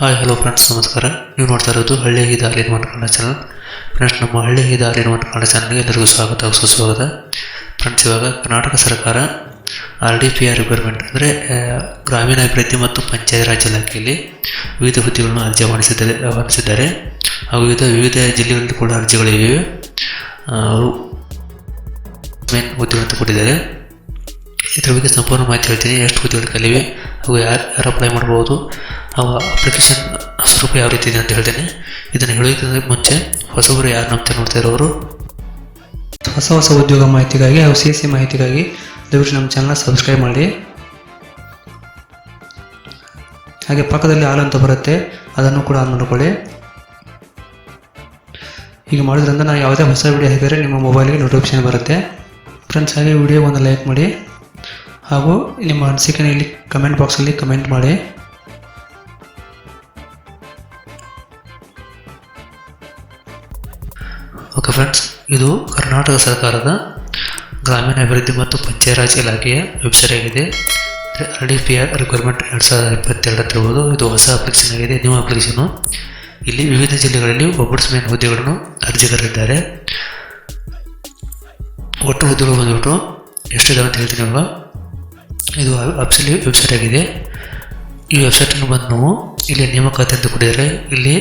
Hi hello friends ನಮಸ್ಕಾರ. ನೀವು ನೋಡ್ತಾ ಇರೋದು ಹಳ್ಳಿ ದಾರಿ ಇನ್ ಕನ್ನಡ ಚಾನಲ್ ಫ್ರೆಂಡ್ಸ್ ನಮ್ಮ ಹಳ್ಳಿ ದಾರಿ ಇನ್ ಕನ್ನಡ ಚಾನಲ್ಗೆ ಎಲ್ಲರಿಗೂ ಸ್ವಾಗತ, ಸುಸ್ವಾಗತ. ಫ್ರೆಂಡ್ಸ್ ಇವಾಗ ಕರ್ನಾಟಕ ಸರ್ಕಾರ R D P R requirement ಅಂದರೆ ಗ್ರಾಮೀಣ ಅಭಿವೃದ್ಧಿ ಮತ್ತು ಪಂಚಾಯತ್ ರಾಜ್ ಇಲಾಖೆಯಲ್ಲಿ ವಿವಿಧ ಹುದ್ದೆಗಳನ್ನು ಅರ್ಜಿ ಮಾಡಿಸಿದ್ದಾರೆ ಆಹ್ವಾನಿಸಿದ್ದಾರೆ. ಹಾಗೂ ವಿವಿಧ ವಿವಿಧ ಜಿಲ್ಲೆಗಳಲ್ಲಿ ಕೂಡ ಅರ್ಜಿಗಳಿವೆ. ಮೇನ್ ಹುದ್ದೆಗಳನ್ನು ಕೊಟ್ಟಿದ್ದಾರೆ. ಇದ್ರ ಬಗ್ಗೆ ಸಂಪೂರ್ಣ ಮಾಹಿತಿ ಹೇಳ್ತೀನಿ. ಎಷ್ಟು ಹುದ್ದೆಗಳು ಕಲಿವೆ ಹಾಗೂ ಯಾರು ಯಾರು ಅಪ್ಲೈ ಮಾಡ್ಬೋದು, ಅವು ಅಪ್ಲಿಕೇಶನ್ ಸ್ವರೂಪ ಯಾವ ರೀತಿ ಇದೆ ಅಂತ ಹೇಳ್ತೇನೆ. ಇದನ್ನು ಹೇಳೋದಕ್ಕೆ ಮುಂಚೆ ಹೊಸಬರು ಯಾರು ನಂಬ್ತಾ ನೋಡ್ತಾ ಇರೋರು. ಹೊಸ ಹೊಸ ಉದ್ಯೋಗ ಮಾಹಿತಿಗಾಗಿ ಹಾಗೂ ಸಿ ಎಸ್ ಸಿ ಮಾಹಿತಿಗಾಗಿ ದಯವಿಟ್ಟು ನಮ್ಮ ಚಾನಲ್ನ ಸಬ್ಸ್ಕ್ರೈಬ್ ಮಾಡಿ. ಹಾಗೆ ಪಕ್ಕದಲ್ಲಿ ಹಾಲು ಅಂತ ಬರುತ್ತೆ, ಅದನ್ನು ಕೂಡ ಆನ್ ಮಾಡ್ಕೊಳ್ಳಿ. ಹೀಗೆ ಮಾಡೋದ್ರಿಂದ ನಾವು ಯಾವುದೇ ಹೊಸ ವಿಡಿಯೋ ಹಾಕಿದರೆ ನಿಮ್ಮ ಮೊಬೈಲ್ಗೆ ನೋಟಿಫಿಕೇಶನ್ ಬರುತ್ತೆ. ಫ್ರೆಂಡ್ಸ್ ಹಾಗೆ ವಿಡಿಯೋ ಒಂದು ಲೈಕ್ ಮಾಡಿ. ಹಾಗೂ ನಿಮ್ಮ ಅನಿಸಿಕೆನ ಇಲ್ಲಿ ಕಮೆಂಟ್ ಬಾಕ್ಸಲ್ಲಿ ಕಮೆಂಟ್ ಮಾಡಿ. ಓಕೆ ಫ್ರೆಂಡ್ಸ್ ಇದು ಕರ್ನಾಟಕ ಸರ್ಕಾರದ ಗ್ರಾಮೀಣ ಅಭಿವೃದ್ಧಿ ಮತ್ತು ಪಂಚಾಯತ್ ರಾಜ್ ಇಲಾಖೆಯ ವೆಬ್ಸೈಟ್ ಆಗಿದೆ. R D P R requirement ಎರಡು ಸಾವಿರದ ಇಪ್ಪತ್ತೆರಡು ಹೇಳ್ಬೋದು ಇದು ಹೊಸ ಅಪ್ಲಿಕೇಶನ್ ಆಗಿದೆ ನ್ಯೂ ಅಪ್ಲಿಕೇಶನು ಇಲ್ಲಿ ವಿವಿಧ ಜಿಲ್ಲೆಗಳಲ್ಲಿ ಒಬ್ಬಡ್ಸ್ಮೇನ್ ಹುದ್ದೆಗಳನ್ನು ಅರ್ಜಿಗಾರರಿದ್ದಾರೆ ಒಟ್ಟು ಹುದ್ದೆಗಳು ಬಂದ್ಬಿಟ್ಟು ಎಷ್ಟಿದೆ ಅಂತ ಹೇಳ್ತೀನಿ ಇವಾಗ. ಇದು ಅಬ್ಸಲ್ಯೂಟ್ ವೆಬ್ಸೈಟ್ ಆಗಿದೆ. ಈ ವೆಬ್ಸೈಟನ್ನು ಬಂದು ನಾವು ಇಲ್ಲಿ ನೇಮಕಾತಿ ಅಂತ ಕೊಟ್ಟಿದ್ದಾರೆ. ಇಲ್ಲಿ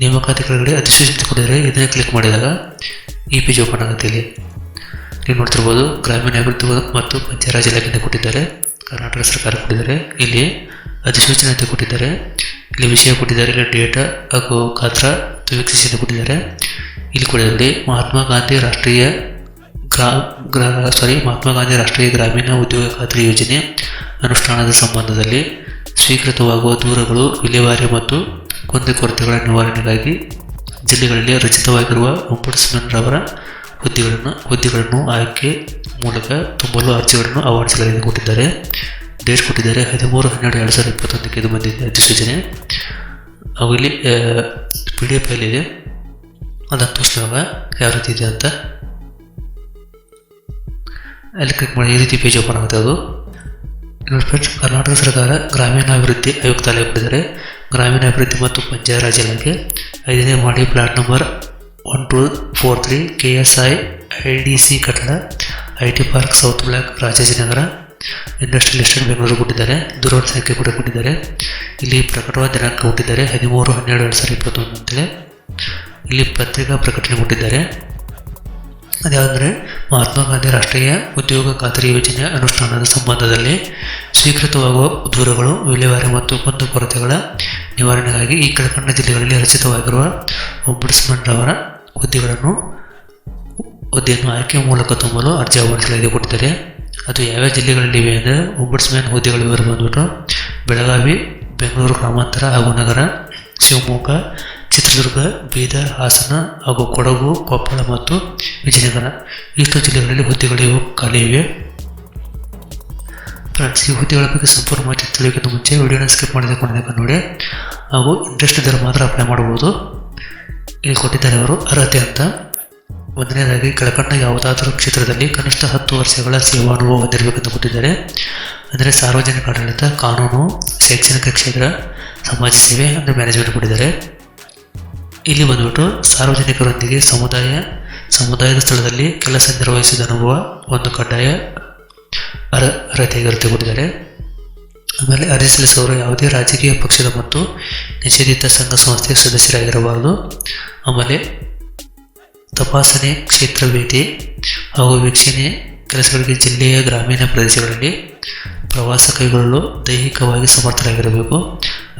ನೇಮಕಾತಿ ಕೆಳಗಡೆ ಅಧಿಸೂಚನೆ ಕೊಟ್ಟಿದ್ದಾರೆ. ಇದನ್ನೇ ಕ್ಲಿಕ್ ಮಾಡಿದಾಗ ಈ ಪೇಜ್ ಓಪನ್ ಆಗುತ್ತೆ ಇಲ್ಲಿ. ನೀವು ನೋಡ್ತಿರ್ಬೋದು ಗ್ರಾಮೀಣ ಅಭಿವೃದ್ಧಿ ಮತ್ತು ಪಂಚಾಯತ್ ರಾಜ್ ಇಲಾಖೆಯಿಂದ ಕೊಟ್ಟಿದ್ದಾರೆ. ಕರ್ನಾಟಕ ಸರ್ಕಾರ ಕೊಟ್ಟಿದ್ದಾರೆ. ಇಲ್ಲಿ ಅಧಿಸೂಚನೆ ಅಂತ ಕೊಟ್ಟಿದ್ದಾರೆ. ಇಲ್ಲಿ ವಿಷಯ ಕೊಟ್ಟಿದ್ದಾರೆ. ಇಲ್ಲಿ ಡೇಟಾ ಹಾಗೂ ಗಾತ್ರ ವೀಕ್ಷಿಸಿ ಅಂತ ಕೊಟ್ಟಿದ್ದಾರೆ. ಇಲ್ಲಿ ಕೊಡೋದ್ರಲ್ಲಿ ಮಹಾತ್ಮ ಗಾಂಧಿ ರಾಷ್ಟ್ರೀಯ ಸಾರಿ ಮಹಾತ್ಮ ಗಾಂಧಿ ರಾಷ್ಟ್ರೀಯ ಗ್ರಾಮೀಣ ಉದ್ಯೋಗ ಖಾತ್ರಿ ಯೋಜನೆ ಅನುಷ್ಠಾನದ ಸಂಬಂಧದಲ್ಲಿ ಸ್ವೀಕೃತವಾಗುವ ದೂರುಗಳು, ವಿಲೇವಾರಿ ಮತ್ತು ಕುಂದುಕೊರತೆಗಳ ನಿವಾರಣೆಗಾಗಿ ಜಿಲ್ಲೆಗಳಲ್ಲಿ ರಚಿತವಾಗಿರುವ ಒಂಬಡ್ಸ್ಮನ್ ಹುದ್ದೆಗಳನ್ನು ಹುದ್ದೆಗಳನ್ನು ಆಯ್ಕೆ ಮೂಲಕ ತುಂಬಲು ಅರ್ಜಿಗಳನ್ನು ಆಹ್ವಾನಿಸಲಾಗಿದೆ ಕೊಟ್ಟಿದ್ದಾರೆ. ಡೇಟ್ ಕೊಟ್ಟಿದ್ದಾರೆ. ಹದಿಮೂರು, ಹನ್ನೆರಡು, ಎರಡು ಸಾವಿರದ ಇಪ್ಪತ್ತೊಂದಕ್ಕೆ ಇದು ಬಂದಿದೆ ಅಧಿಸೂಚನೆ ಅವು ಇಲ್ಲಿ ಪಿ ಡಿ ಎಫ್ ಫೈಲ್ ಇದೆ. ಅದನ್ನು ತೋರಿಸಿದಾಗ ಯಾವ ರೀತಿ ಇದೆ ಅಂತ? ಅಲ್ಲಿ ಕ್ಲಿಕ್ ಮಾಡಿ ಈ ರೀತಿ ಪೇಜ್ ಓಪನ್ ಆಗುತ್ತೆ ಅದು. ನೋಡಿ ಫ್ರೆಂಡ್ಸ್ ಕರ್ನಾಟಕ ಸರ್ಕಾರ ಗ್ರಾಮೀಣಾಭಿವೃದ್ಧಿ ಆಯುಕ್ತಾಲಯ ಕೊಟ್ಟಿದ್ದಾರೆ ಗ್ರಾಮೀಣಾಭಿವೃದ್ಧಿ ಮತ್ತು ಪಂಚಾಯತ್ ರಾಜ್ ಇಲಾಖೆ ಐದನೇ ಮಾಡಿ plot number one two four three K S I I D C ಕಟ್ಟಡ I T park south block Rajajinagar industrial estate Bengaluru ಕೊಟ್ಟಿದ್ದಾರೆ. ದೂರವಾಣಿ ಸಂಖ್ಯೆ ಕೂಡ ಕೊಟ್ಟಿದ್ದಾರೆ. ಇಲ್ಲಿ ಪ್ರಕಟವಾದ ದಿನಾಂಕ ಕೊಟ್ಟಿದ್ದಾರೆ. ಹದಿಮೂರು, ಹನ್ನೆರಡು, ಎರಡು ಸಾವಿರದ ಇಪ್ಪತ್ತೊಂದು ಅಂತೇಳಿ. ಇಲ್ಲಿ ಪತ್ರಿಕಾ ಪ್ರಕಟಣೆ ಕೊಟ್ಟಿದ್ದಾರೆ. ಅದ್ಯಾವುದಂದರೆ ಮಹಾತ್ಮ ಗಾಂಧಿ ರಾಷ್ಟ್ರೀಯ ಉದ್ಯೋಗ ಖಾತರಿ ಯೋಜನೆ ಅನುಷ್ಠಾನದ ಸಂಬಂಧದಲ್ಲಿ ಸ್ವೀಕೃತವಾಗುವ ದೂರುಗಳು, ವಿಲೇವಾರಿ ಮತ್ತು ಕುಂದುಕೊರತೆಗಳ ನಿವಾರಣೆಗಾಗಿ ಈ ಕೆಳಕಂಡ ಜಿಲ್ಲೆಗಳಲ್ಲಿ ರಚಿತವಾಗಿರುವ ಒಬ್ಬಡ್ಸ್ಮನ್ ಅವರ ಹುದ್ದೆಗಳನ್ನು ಹುದ್ದೆಯನ್ನು ಆಯ್ಕೆ ಮೂಲಕ ತುಂಬಲು ಅರ್ಜಿ ಆಹ್ವಾನಿಸಲಾಗಿದೆ ಅದು ಯಾವ್ಯಾವ ಜಿಲ್ಲೆಗಳಲ್ಲಿವೆ ಅಂದರೆ ಒಬ್ಬಡ್ಸ್ಮ್ಯಾನ್ ಹುದ್ದೆಗಳ ವಿವರ ಬಂದ್ಬಿಟ್ಟು ಬೆಳಗಾವಿ, ಬೆಂಗಳೂರು, ಗ್ರಾಮಾಂತರ ಹಾಗೂ ನಗರ, ಶಿವಮೊಗ್ಗ ಚಿತ್ರದುರ್ಗ ಬೀದರ್ ಹಾಸನ ಹಾಗೂ ಕೊಡಗು, ಕೊಪ್ಪಳ ಮತ್ತು ವಿಜಯನಗರ. ಇಷ್ಟು ಜಿಲ್ಲೆಗಳಲ್ಲಿ ಹುದ್ದೆಗಳಿಗೂ ಖಾಲಿ ಇವೆ. ಫ್ರೆಂಡ್ಸ್, ಈ ಹುದ್ದೆಗಳ ಬಗ್ಗೆ ಸಂಪೂರ್ಣ ಮಾಹಿತಿ ತಿಳಿಯೋಕ್ಕಿಂತ ಮುಂಚೆ ವಿಡಿಯೋನ ಸ್ಕಿಪ್ ಮಾಡಿದೆ ಕೊನೆಗೆ ನೋಡಿ. ಹಾಗೂ ಇಂಟ್ರೆಸ್ಟ್ ಇದ್ದರೆ ಮಾತ್ರ ಅಪ್ಲೈ ಮಾಡ್ಬೋದು ಇಲ್ಲಿ ಕೊಟ್ಟಿದ್ದಾರೆ ಅವರು ಅರ್ಹತೆ ಅಂತ. ಒಂದನೇದಾಗಿ, ಕೆಳಕಂಡ ಯಾವುದಾದರೂ ಕ್ಷೇತ್ರದಲ್ಲಿ ಕನಿಷ್ಠ ಹತ್ತು ವರ್ಷಗಳ ಸೇವಾ ಅನುಭವ ಹೊಂದಿರಬೇಕೆಂದು ಕೊಟ್ಟಿದ್ದಾರೆ. ಅಂದರೆ ಸಾರ್ವಜನಿಕ ಆಡಳಿತ, ಕಾನೂನು, ಶೈಕ್ಷಣಿಕ ಕ್ಷೇತ್ರ, ಸಮಾಜ ಸೇವೆ ಅಂದರೆ ಮ್ಯಾನೇಜ್ಮೆಂಟ್ ಕೊಟ್ಟಿದ್ದಾರೆ. ಇಲ್ಲಿ ಬಂದ್ಬಿಟ್ಟು ಸಾರ್ವಜನಿಕರೊಂದಿಗೆ ಸಮುದಾಯ, ಸಮುದಾಯದ ಸ್ಥಳದಲ್ಲಿ ಕೆಲಸ ನಿರ್ವಹಿಸಿದ ಅನುಭವ ಒಂದು ಕಡ್ಡಾಯ ಅರ ಕೊಟ್ಟಿದ್ದಾರೆ ಆಮೇಲೆ ಅರ್ಜಿ ಸಲ್ಲಿಸುವವರು ಯಾವುದೇ ರಾಜಕೀಯ ಪಕ್ಷದ ಮತ್ತು ನಿಷೇಧಿತ ಸಂಘ ಸಂಸ್ಥೆಯ ಸದಸ್ಯರಾಗಿರಬಾರದು. ಆಮೇಲೆ ತಪಾಸಣೆ ಕ್ಷೇತ್ರ ಭೇಟಿ ಹಾಗೂ ವೀಕ್ಷಣೆ ಕೆಲಸಗಳಿಗೆ ಜಿಲ್ಲೆಯ ಗ್ರಾಮೀಣ ಪ್ರದೇಶಗಳಲ್ಲಿ ಪ್ರವಾಸ ಕೈಗೊಳ್ಳಲು ದೈಹಿಕವಾಗಿ ಸಮರ್ಥರಾಗಿರಬೇಕು.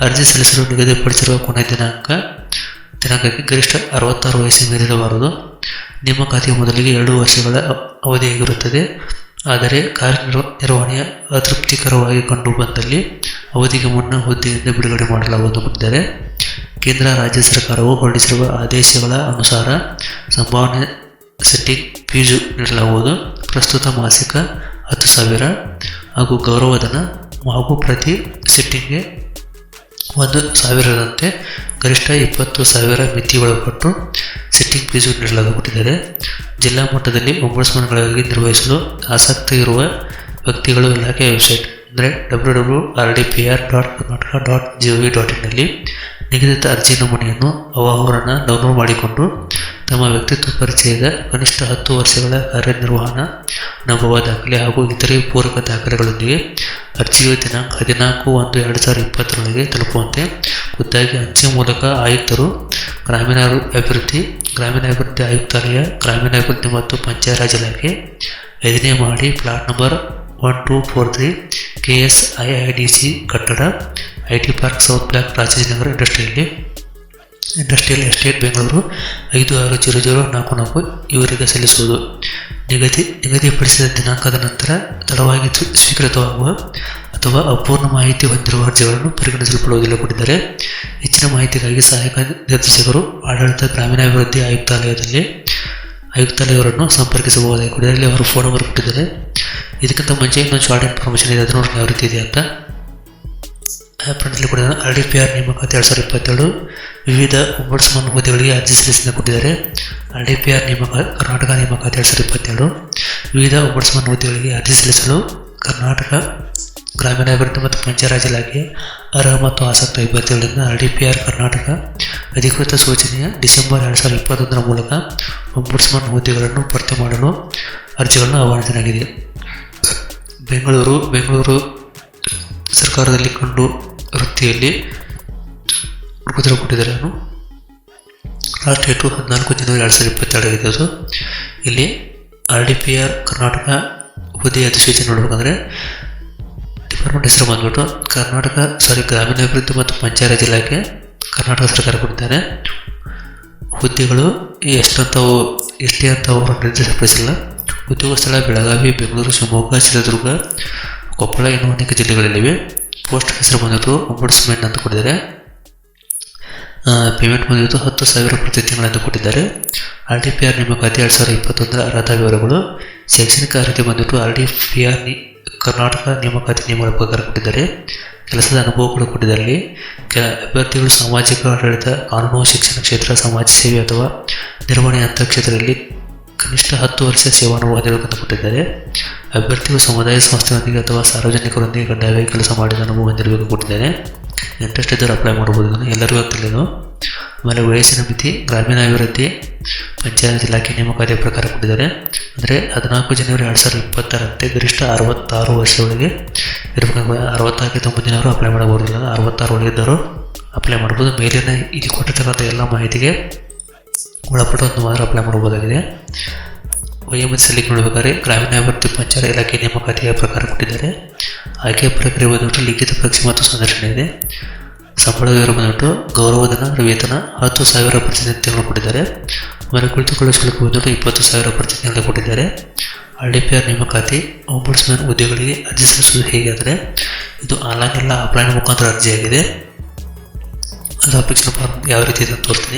ಅರ್ಜಿ ಸಲ್ಲಿಸಲು ನಿಗದಿಪಡಿಸಿರುವ ಕೊನೆಯ ದಿನಾಂಕ ದಿನಾಂಕಕ್ಕೆ ಗರಿಷ್ಠ ಅರವತ್ತಾರು ವಯಸ್ಸು ಮೀರಿರಬಾರದು ಖಾತೆಯ ಮೊದಲಿಗೆ ಎರಡು ವರ್ಷಗಳ ಅವ- ಅವಧಿಯಾಗಿರುತ್ತದೆ. ಆದರೆ ಕಾರ್ಯನಿರ್ವ, ನಿರ್ವಹಣೆಯ ಅತೃಪ್ತಿಕರವಾಗಿ ಕಂಡು ಬಂದಲ್ಲಿ ಅವಧಿಗೆ ಮುನ್ನ ಹುದ್ದೆಯಿಂದ ಬಿಡುಗಡೆ ಮಾಡಲಾಗುವುದು ಮುಂದರೆ ಕೇಂದ್ರ ರಾಜ್ಯ ಸರ್ಕಾರವು ಹೊರಡಿಸಿರುವ ಆದೇಶಗಳ ಅನುಸಾರ ಸಂಭಾವನೆ ಸೆಟ್ಟಿಂಗ್ ಫೀಸು ನೀಡಲಾಗುವುದು. ಪ್ರಸ್ತುತ ಮಾಸಿಕ ಹತ್ತು ಸಾವಿರ ಹಾಗೂ ಗೌರವಧನ ಹಾಗೂ ಪ್ರತಿ ಸಿಟ್ಟಿಂಗ್ಗೆ ಒಂದು ಸಾವಿರದಂತೆ ಗರಿಷ್ಠ ಇಪ್ಪತ್ತು ಸಾವಿರ ಮಿತಿ ಒಳಪಟ್ಟು ಸಿಟ್ಟಿಂಗ್ ಫೀಸು ನೀಡಲಾಗುತ್ತಿದ್ದಾರೆ ಜಿಲ್ಲಾ ಮಟ್ಟದಲ್ಲಿ ಒಂಬರ್ಸ್ಮನ್ಗಳಾಗಿ ನಿರ್ವಹಿಸಲು ಆಸಕ್ತಿ ಇರುವ ವ್ಯಕ್ತಿಗಳು ಇಲಾಖೆಯ ವೆಬ್ಸೈಟ್ ಅಂದರೆ W W R D P R dot Karnataka dot G O V dot ಇನ್ನಲ್ಲಿ ನಿಗದಿತ ಅರ್ಜಿ ನಮೂನೆಯನ್ನು ಅವರನ್ನು ಡೌನ್ಲೋಡ್ ಮಾಡಿಕೊಂಡು ತಮ್ಮ ವ್ಯಕ್ತಿತ್ವ ಪರಿಚಯದ ಕನಿಷ್ಠ ಹತ್ತು ವರ್ಷಗಳ ಕಾರ್ಯನಿರ್ವಹಣಾ ಅನುಭವ ದಾಖಲೆ ಹಾಗೂ ಇತರೆ ಪೂರಕ ದಾಖಲೆಗಳೊಂದಿಗೆ ಅರ್ಜಿಯ ದಿನಾಂಕ ಹದಿನಾಲ್ಕು ಒಂದು ಎರಡು ಸಾವಿರದ ಇಪ್ಪತ್ತರೊಳಗೆ ತಲುಪುವಂತೆ ಖುದ್ದಾಗಿ ಅಂಚೆ ಮೂಲಕ ಆಯುಕ್ತರು ಗ್ರಾಮೀಣ ಅಭಿವೃದ್ಧಿ, ಗ್ರಾಮೀಣಾಭಿವೃದ್ಧಿ ಆಯುಕ್ತಾಲಯ, ಗ್ರಾಮೀಣಾಭಿವೃದ್ಧಿ ಮತ್ತು ಪಂಚಾಯತ್ ರಾಜ್ ಇಲಾಖೆ ಐದನೇ ಮಾಡಿ plot number one two four three K S I I D C ಕಟ್ಟಡ, I T park south block Rajajinagar ಇಂಡಸ್ಟ್ರಿಯಲ್ಲಿ ಇಂಡಸ್ಟ್ರಿಯಲ್ ಎಸ್ಟೇಟ್ ಬೆಂಗಳೂರು ಐದು ಆರು ಜೀರೋ ಜೀರೋ ನಾಲ್ಕು ನಾಲ್ಕು ಇವರಿಗೆ ಸಲ್ಲಿಸುವುದು. ನಿಗದಿ, ನಿಗದಿಪಡಿಸಿದ ದಿನಾಂಕದ ನಂತರ ತಡವಾಗಿ ಸ್ವೀ- ಸ್ವೀಕೃತವಾಗುವ ಅಥವಾ ಅಪೂರ್ಣ ಮಾಹಿತಿ ಹೊಂದಿರುವ ಅರ್ಜಿಗಳನ್ನು ಪರಿಗಣಿಸಲ್ಪಡುವುದಿಲ್ಲ ಕೊಟ್ಟಿದ್ದಾರೆ ಹೆಚ್ಚಿನ ಮಾಹಿತಿಗಾಗಿ ಸಹಾಯಕ ನಿರ್ದೇಶಕರು, ಆಡಳಿತ, ಗ್ರಾಮೀಣಾಭಿವೃದ್ಧಿ ಆಯುಕ್ತಾಲಯದಲ್ಲಿ ಆಯುಕ್ತಾಲಯವರನ್ನು ಸಂಪರ್ಕಿಸಬಹುದಾಗಿ ಕೊಟ್ಟಿದ್ದಾರೆ ಅವರು ಫೋನ್ ನಂಬರ್ ಕೊಟ್ಟಿದ್ದಾರೆ. ಇದಕ್ಕಿಂತ ಮುಂಚೆ ಇನ್ನೊಂದು ಶಾರ್ಟ್ ಇನ್ಫಾರ್ಮೇಷನ್ ಇದೆ. ಅದನ್ನು ಯಾವ ರೀತಿ ಇದೆ ಅಂತ. ಫ್ರೆಂಡ್ಲಿ ಕೂಡ ಆರ್ ಡಿ ಪಿ ಆರ್ ನೇಮಕಾತಿ ಎರಡು ಸಾವಿರದ ಇಪ್ಪತ್ತೇಳು ವಿವಿಧ ಒಂಬಡ್ಸ್ಮನ್ ಹುದ್ದೆಗಳಿಗೆ ಅರ್ಜಿ ಸಲ್ಲಿಸಿದ ಕೊಟ್ಟಿದ್ದಾರೆ ಆರ್ ಡಿ ಪಿ ಆರ್ ನೇಮಕ ಕರ್ನಾಟಕ ನೇಮಕಾತಿ ಎರಡು ಸಾವಿರದ ಇಪ್ಪತ್ತೇಳು ವಿವಿಧ ಒಂಬಡ್ಸ್ಮನ್ ಹುದ್ದೆಗಳಿಗೆ ಅರ್ಜಿ ಸಲ್ಲಿಸಲು ಕರ್ನಾಟಕ ಗ್ರಾಮೀಣಾಭಿವೃದ್ಧಿ ಮತ್ತು ಪಂಚಾಯರಾಜ್ ಇಲಾಖೆ ಅರ್ಹ ಮತ್ತು ಆಸಕ್ತ ಅಭ್ಯರ್ಥಿಗಳಿಂದ R D P R Karnataka ಅಧಿಕೃತ ಸೂಚನೆಯ ಡಿಸೆಂಬರ್ ಎರಡು ಸಾವಿರದ ಇಪ್ಪತ್ತೊಂದರ ಮೂಲಕ ಒಂಬಡ್ಸ್ಮನ್ ಹುದ್ದೆಗಳನ್ನು ಭರ್ತಿ ಮಾಡಲು ಅರ್ಜಿಗಳನ್ನು ಆಹ್ವಾನಿಸಲಾಗಿದೆ. ಬೆಂಗಳೂರು ಬೆಂಗಳೂರು ಸರ್ಕಾರದಲ್ಲಿ ಕಂಡು ವೃತ್ತಿಯಲ್ಲಿ ಉತ್ತರ ಕೊಟ್ಟಿದ್ದಾರೆ ನಾನು ಲಾಸ್ಟ್ ಡೇಟು ಹದಿನಾಲ್ಕು ಜನವರಿ ಎರಡು ಸಾವಿರದ ಇಪ್ಪತ್ತೆರಡಾಗಿದೆ ಅದು ಇಲ್ಲಿ R D P R Karnataka ಹುದ್ದೆ ಅಧಿಸೂಚನೆ ನೋಡ್ಬೇಕಂದ್ರೆ ಡಿಪಾರ್ಟ್ಮೆಂಟ್ ಹೆಸರು ಬಂದ್ಬಿಟ್ಟು ಕರ್ನಾಟಕ ಸಾರಿ ಗ್ರಾಮೀಣಾಭಿವೃದ್ಧಿ ಮತ್ತು ಪಂಚಾಯತ್ ಇಲಾಖೆ ಕರ್ನಾಟಕ ಸರ್ಕಾರ ಕೊಟ್ಟಿದ್ದಾರೆ. ಹುದ್ದೆಗಳು ಎಷ್ಟಂತವು ಎಷ್ಟೇ ಅಂತ ಅವರು ನಿರ್ದೇಶಪಡಿಸಿಲ್ಲ ಉದ್ಯೋಗ ಸ್ಥಳ ಬೆಳಗಾವಿ, ಬೆಂಗಳೂರು, ಶಿವಮೊಗ್ಗ, ಚಿತ್ರದುರ್ಗ, ಕೊಪ್ಪಳ, ಇನ್ನೂ ಅನೇಕ ಜಿಲ್ಲೆಗಳಲ್ಲಿವೆ. ಪೋಸ್ಟ್ ಹೆಸರು ಬಂದಿತ್ತು ಅಂಬುಡ್ಸ್ಮೆಂಟ್ ಅಂತ ಕೊಟ್ಟಿದ್ದಾರೆ. ಪೇಮೆಂಟ್ ಬಂದಿತ್ತು ಹತ್ತು ಸಾವಿರ ಪ್ರತಿ ತಿಂಗಳಂತ ಕೊಟ್ಟಿದ್ದಾರೆ. ಆರ್ ಡಿ ಪಿ ಆರ್ ನೇಮಕಾತಿ ಎರಡು ಸಾವಿರದ ಇಪ್ಪತ್ತೊಂದರ ಅರ್ಹತಾ ವಿವರಗಳು. ಶೈಕ್ಷಣಿಕ ಅರ್ಹತೆ ಬಂದಿತ್ತು ಆರ್ ಡಿ ಪಿ ಆರ್ ನಿ, ಕರ್ನಾಟಕ ನೇಮಕಾತಿ ನಿಯಮಗಳ ಪ್ರಕಾರ ಕೊಟ್ಟಿದ್ದಾರೆ. ಕೆಲಸದ ಅನುಭವಗಳು ಕೊಟ್ಟಿದ್ದಾರೆ ಅಲ್ಲಿ. ಕೆಲ ಅಭ್ಯರ್ಥಿಗಳು ಸಾಮಾಜಿಕ ಆಡಳಿತ, ಕಾನೂನು, ಶಿಕ್ಷಣ ಕ್ಷೇತ್ರ, ಸಮಾಜ ಸೇವೆ ಅಥವಾ ನಿರ್ವಹಣೆ ಅಂತ ಕ್ಷೇತ್ರದಲ್ಲಿ ಕನಿಷ್ಠ ಹತ್ತು ವರ್ಷ ಸೇವಾನುಭವ ಹೊಂದಿರಬೇಕಂತ ಕೊಟ್ಟಿದ್ದಾರೆ ಅಭ್ಯರ್ಥಿಗಳು ಸಮುದಾಯ ಸಂಸ್ಥೆಯೊಂದಿಗೆ ಅಥವಾ ಸಾರ್ವಜನಿಕರೊಂದಿಗೆ ಕಡ್ಡಾಯವಾಗಿ ಕೆಲಸ ಮಾಡಿದ ಅನುಭವ ಹೊಂದಿರಬೇಕು ಕೊಟ್ಟಿದ್ದಾರೆ. ಇಂಟ್ರೆಸ್ಟ್ ಇದ್ದರೆ ಅಪ್ಲೈ ಮಾಡ್ಬೋದು ಇದನ್ನು ಎಲ್ಲರಿಗೂ ಆಗ್ತಿಲ್ಲ ಆಮೇಲೆ ವಯಸ್ಸಿನ ಮಿತಿ, ಗ್ರಾಮೀಣಾಭಿವೃದ್ಧಿ, ಪಂಚಾಯತ್ ಇಲಾಖೆ ನೇಮಕಾತಿ ಪ್ರಕಾರ ಕೊಟ್ಟಿದ್ದಾರೆ. ಅಂದರೆ ಹದಿನಾಲ್ಕು ಜನವರಿ ಎರಡು ಸಾವಿರದ ಇಪ್ಪತ್ತರಂತೆ ಗರಿಷ್ಠ ಅರವತ್ತಾರು ವರ್ಷದೊಳಗೆ ಇರಬೇಕು ಅರವತ್ತಾರಕ್ಕಿಂತ ಮುಂದಿನವರು ಅಪ್ಲೈ ಮಾಡಬಹುದಿಲ್ಲ. ಅರವತ್ತಾರು ಒಳಗಿದ್ದವರು ಅಪ್ಲೈ ಮಾಡ್ಬೋದು ಮೇಲಿನ ಇಲ್ಲಿ ಕೊಟ್ಟಿರ್ತಕ್ಕಂಥ ಎಲ್ಲ ಮಾಹಿತಿಗೆ ಒಳಪಟ್ಟು ಒಂದು ವಾರ ಅಪ್ಲೈ ಮಾಡಬಹುದಾಗಿದೆ ವಯೋಮಿತಿ ಸಲ್ಲಿಕೆ ಗ್ರಾಮೀಣಾಭಿವೃದ್ಧಿ ಪಂಚಾಯತ್ ಇಲಾಖೆ ನೇಮಕಾತಿಯ ಪ್ರಕಾರ ಕೊಟ್ಟಿದ್ದಾರೆ. ಆಯ್ಕೆ ಪ್ರಕ್ರಿಯೆ ಬಂದ್ಬಿಟ್ಟು ಲಿಖಿತ ಪರೀಕ್ಷೆ ಮತ್ತು ಸಂದರ್ಶನ ಇದೆ. ಸಂಬಳ ವಿವರ ಬಂದ್ಬಿಟ್ಟು ಗೌರವಧನ ವೇತನ ಹತ್ತು ಸಾವಿರ ಪ್ರತಿ ತಿಂಗಳು ಕೊಟ್ಟಿದ್ದಾರೆ. ಮನೆ ಕುಳಿತುಕೊಳ್ಳುವ ಶುಲ್ಕ ಬಂದ್ಬಿಟ್ಟು ಇಪ್ಪತ್ತು ಸಾವಿರ ಪ್ರತಿ ತಿಂಗಳು ಕೊಟ್ಟಿದ್ದಾರೆ. ಪಿ ಆರ್ ನೇಮಕಾತಿ ಒಂಬಡ್ಸ್ಮನ್ ಹುದ್ದೆಗಳಿಗೆ ಅರ್ಜಿ ಸಲ್ಲಿಸುವುದು ಹೇಗೆ ಅಂದರೆ, ಇದು ಆನ್ಲೈನ್ ಎಲ್ಲ ಅಪ್ಲೈನ್ ಮುಖಾಂತರ ಅರ್ಜಿಯಾಗಿದೆ. ಅಪೇಕ್ಷೆ ಫಾರ್ಮ್ ಯಾವ ರೀತಿ ಇದೆ ಅಂತ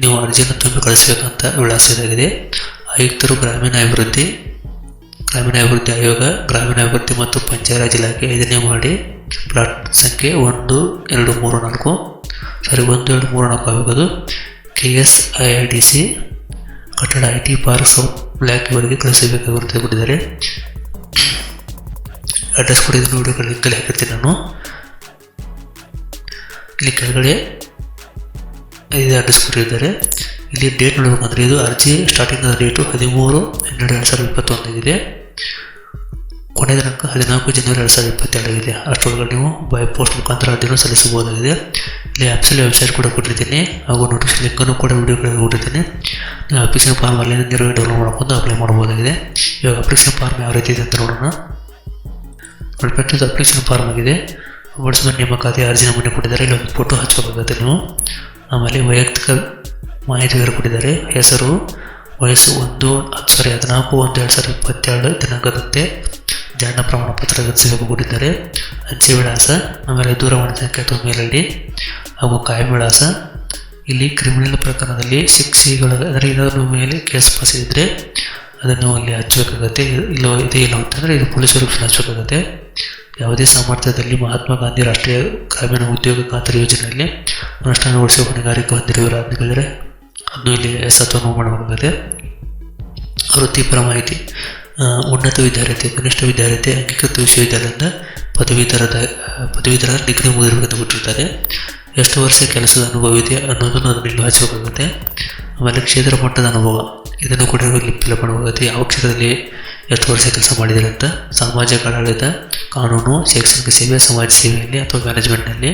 ನೀವು ಅರ್ಜಿಯನ್ನು ತುಂಬಿ ಕಳಿಸಬೇಕಂತ ವಿಳಾಸ ಇದಾಗಿದೆ ಆಯುಕ್ತರು ಗ್ರಾಮೀಣಾಭಿವೃದ್ಧಿ ಗ್ರಾಮೀಣಾಭಿವೃದ್ಧಿ ಆಯೋಗ ಗ್ರಾಮೀಣಾಭಿವೃದ್ಧಿ ಮತ್ತು ಪಂಚಾಯತ್ ಇಲಾಖೆ ಐದನೇ ಮಾಡಿ ಪ್ಲಾಟ್ ಸಂಖ್ಯೆ ಒಂದು, ಎರಡು, ಮೂರು, ನಾಲ್ಕು. ಸಾರಿ, ಒಂದು, ಎರಡು, ಮೂರು, ನಾಲ್ಕು ಆಗೋದು K S I I D C, ಕಟ್ಟಡ I T park south block ಇವರಿಗೆ ಕಳಿಸಬೇಕಾಗಿರುತ್ತೆ ಕೊಟ್ಟಿದ್ದಾರೆ. ಅಡ್ರೆಸ್ ಕೂಡ ಇದನ್ನು ವಿಡಿಯೋ ಲಿಂಕಲ್ಲಿ ಹಾಕಿರ್ತೀನಿ ನಾನು. ಇಲ್ಲಿ ಕೆಳಗಡೆ ಐದು ಅಡ್ರೆಸ್ ಇದ್ದಾರೆ. ಇಲ್ಲಿ ಡೇಟ್ ನೋಡಬೇಕಂದ್ರೆ ಇದು ಅರ್ಜಿ ಸ್ಟಾರ್ಟಿಂಗ್ ಡೇಟು ಹದಿಮೂರು ಹನ್ನೆರಡು ಎರಡು ಸಾವಿರದ ಇಪ್ಪತ್ತೊಂದಾಗಿದೆ ಕೊನೆ ದಿನಾಂಕ ಹದಿನಾಲ್ಕು ಜನವರಿ ಎರಡು ಸಾವಿರದ ಇಪ್ಪತ್ತೆರಡಾಗಿದೆ ಅಷ್ಟರೊಳಗಡೆ ನೀವು ಬೈ ಪೋಸ್ಟ್ ಮುಖಾಂತರ ಅರ್ಜಿಯನ್ನು ಸಲ್ಲಿಸಬಹುದಾಗಿದೆ. ಇಲ್ಲಿ ಆ್ಯಪ್ಸಲ್ಲಿ ವೆಬ್ಸೈಟ್ ಕೂಡ ಕೊಟ್ಟಿರ್ತೀನಿ. ಹಾಗೂ ನೋಟಿಸ್ ಲಿಂಕನ್ನು ಕೂಡ ವಿಡಿಯೋಗಳಿಗೆ ಕೊಟ್ಟಿರ್ತೀನಿ. ನೀವು ಅಪ್ಲಿಕೇಶನ್ ಫಾರ್ಮ್ ಅಲ್ಲಿ ನೇರವಾಗಿ ಡೌನ್ಲೋಡ್ ಮಾಡ್ಕೊಂಡು ಅಪ್ಲೈ ಮಾಡ್ಬೋದಾಗಿದೆ ಇವಾಗ ಅಪ್ಲಿಕೇಶನ್ ಫಾರ್ಮ್ ಯಾವ ರೀತಿ ಇದೆ ಅಂತ ನೋಡೋಣ. ಇದು ಅಪ್ಲಿಕೇಶನ್ ಫಾರ್ಮ್ ಆಗಿದೆ. ವರ್ಡ್ಸ್ಮನ್ ನೇಮಕಾತಿ ಅರ್ಜಿ ನಮೂನೆ ಕೊಟ್ಟಿದ್ದಾರೆ. ಇಲ್ಲಿ ಒಂದು ಫೋಟೋ ಹಚ್ಕೋಬೇಕಾಗುತ್ತೆ ನೀವು. ಆಮೇಲೆ ವೈಯಕ್ತಿಕ ಮಾಹಿತಿ ವಿವರ ಕೊಟ್ಟಿದ್ದಾರೆ. ಹೆಸರು, ವಯಸ್ಸು ಒಂದು ಹತ್ತು ಸಾರಿ ಹದಿನಾಲ್ಕು ಒಂದು ಎರಡು ಸಾವಿರದ ಇಪ್ಪತ್ತೆರಡು ದಿನಾಂಕದಂತೆ ಜನ ಪ್ರಮಾಣ ಪತ್ರ ಕೊಟ್ಟಿದ್ದಾರೆ ಅಂಚೆ ವಿಳಾಸ, ಆಮೇಲೆ ದೂರವಾಣಿ ಸಂಖ್ಯೆ ಅಥವಾ ಮೇಲ್ ಐ ಡಿ ಹಾಗೂ ಕಾಯಂ ವಿಳಾಸ. ಇಲ್ಲಿ ಕ್ರಿಮಿನಲ್ ಪ್ರಕರಣದಲ್ಲಿ ಶಿಕ್ಷೆಗಳ ಅಂದರೆ ಇದರ ಮೇಲೆ ಕೇಸ್ ಪಾಸ್ ಇದ್ದರೆ ಅದನ್ನು ಅಲ್ಲಿ ಹಚ್ಚಬೇಕಾಗತ್ತೆ. ಇಲ್ಲೋ, ಇದೆ ಇಲ್ಲ ಅಂತಂದರೆ ಇದು ಪೊಲೀಸರು ಹಚ್ಚಬೇಕಾಗತ್ತೆ ಯಾವುದೇ ಸಾಮರ್ಥ್ಯದಲ್ಲಿ ಮಹಾತ್ಮ ಗಾಂಧಿ ರಾಷ್ಟ್ರೀಯ ಗ್ರಾಮೀಣ ಉದ್ಯೋಗ ಖಾತರಿ ಯೋಜನೆಯಲ್ಲಿ ಅನುಷ್ಠಾನಗೊಳಿಸುವ ಹೊಣೆಗಾರಿಕೆ ಅಂತ ಹೇಳಿದರೆ ಅದನ್ನು ಇಲ್ಲಿ ಸತ್ವ ಅಥವಾ ನೋ ಮಾಡಬೇಕಾಗುತ್ತೆ ವೃತ್ತಿಪರ ಮಾಹಿತಿ ಉನ್ನತ ವಿದ್ಯಾರ್ಥಿ, ಕನಿಷ್ಠ ವಿದ್ಯಾರ್ಥಿ, ಅಂಗೀಕೃತ ವಿಶ್ವವಿದ್ಯಾಲಯದಿಂದ ಪದವೀಧರದ ಪದವೀಧರ ಡಿಗ್ರಿ ಮುಗಿದಿರಬೇಕಂತ ಕೊಟ್ಟಿರ್ತಾರೆ ಎಷ್ಟು ವರ್ಷ ಕೆಲಸದ ಅನುಭವ ಇದೆ ಅನ್ನೋದನ್ನು ಅದನ್ನು ನಿರ್ವಹಿಸಬೇಕಾಗುತ್ತೆ ಆಮೇಲೆ ಕ್ಷೇತ್ರ ಮಟ್ಟದ ಅನುಭವ, ಇದನ್ನು ಕೂಡ ಇಲ್ಲಿ ಫಿಲ್ ಮಾಡಬೇಕಾಗುತ್ತೆ ಯಾವ ಕ್ಷೇತ್ರದಲ್ಲಿ ಎಷ್ಟು ವರ್ಷ ಕೆಲಸ ಮಾಡಿದ್ದಾರೆ ಅಂತ ಸಾಮಾಜಿಕ ಆಡಳಿತ ಕಾನೂನು, ಶೈಕ್ಷಣಿಕ ಸೇವೆ, ಸಮಾಜ ಸೇವೆಯಲ್ಲಿ ಅಥವಾ ಮ್ಯಾನೇಜ್ಮೆಂಟ್ನಲ್ಲಿ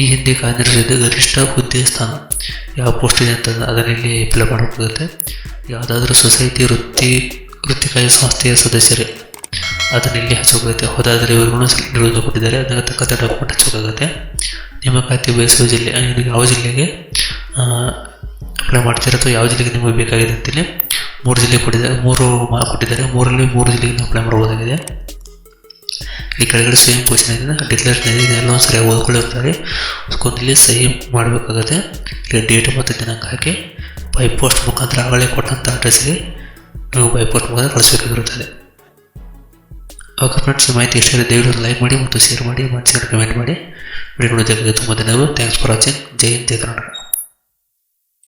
ಈ ಹಿಂದೆ ಕಾರ್ಯನಿರ್ವಹಿಸಿದ ಗರಿಷ್ಠ ಹುದ್ದೆ ಸ್ಥಾನ ಯಾವ ಪೋಸ್ಟ್ ಇದೆ ಅಂತ ಅದರಲ್ಲಿ ಇಲ್ಲಿ ಫಿಲ್ ಮಾಡಬೇಕಾಗುತ್ತೆ ಯಾವುದಾದ್ರೂ ಸೊಸೈಟಿ ವೃತ್ತಿ, ವೃತ್ತಿಕಾಯ ಸಂಸ್ಥೆಯ ಸದಸ್ಯರೇ, ಅದನ್ನು ಇಲ್ಲಿ ಹೋದಾದರೆ ಇವರು ನಿರೋಧ ಕೊಟ್ಟಿದ್ದಾರೆ ಅದಕ್ಕೆ ತಕ್ಕಂಥ ಡಾಕ್ಯುಮೆಂಟ್ ಹಚ್ಚಬೇಕಾಗುತ್ತೆ ನಿಮ್ಮ ಖಾತೆ ಬಯಸುವ ಜಿಲ್ಲೆ ಯಾವ ಜಿಲ್ಲೆಗೆ ಅಪ್ಲೈ ಮಾಡ್ತೀರ ಅಥವಾ ಯಾವ ಜಿಲ್ಲೆಗೆ ನಿಮಗೆ ಬೇಕಾಗಿದೆ ಅಂತೇಳಿ ಮೂರು ಜಿಲ್ಲೆ ಕೊಟ್ಟಿದ್ದಾರೆ, ಮೂರು ಮಾರ್ಕ್ ಕೊಟ್ಟಿದ್ದಾರೆ, ಮೂರಲ್ಲಿ ಮೂರು ಜಿಲ್ಲೆಗೆ ನಾವು ಅಪ್ಲೈ ಮಾಡಬಹುದಾಗಿದೆ ಈ ಕೆಳಗಡೆ ಸೇಮ್ ಕ್ವಶನ್ ಇದೆ ಡಿಕ್ಲೇಷನ್ ಇದೆ ಇದೆಲ್ಲ ಸರಿಯಾಗಿ ಓದ್ಕೊಳ್ಳಿರ್ತಾರೆ ಇಲ್ಲಿ ಸಹಿ ಮಾಡಬೇಕಾಗುತ್ತೆ. ಇಲ್ಲಿ ಡೇಟ್ ಮತ್ತು ದಿನಾಂಕ ಹಾಕಿ ಬೈ ಪೋಸ್ಟ್ ಮುಖಾಂತರ ಆಗಲೇ ಕೊಟ್ಟಂಥ ಅಡ್ರೆಸ್ಗೆ ನೀವು ಬೈ ಪೋಸ್ಟ್ ಮುಖಾಂತರ ಕಳಿಸಬೇಕಾಗಿರುತ್ತದೆ. ಓಕೆ ಫ್ರೆಂಡ್ಸ್ ಈ ಮಾಹಿತಿ ಇಷ್ಟ ದಯವಿಟ್ಟು ಲೈಕ್ ಮಾಡಿ ಮತ್ತು ಶೇರ್ ಮಾಡಿ ಮತ್ತು ಕಮೆಂಟ್ ಮಾಡಿ. ವಿಡಿಯೋ ನೋಡೋದಕ್ಕೆ ತುಂಬ ಧನ್ಯವಾದ thanks for watching Jai Hind, Jai Karnataka.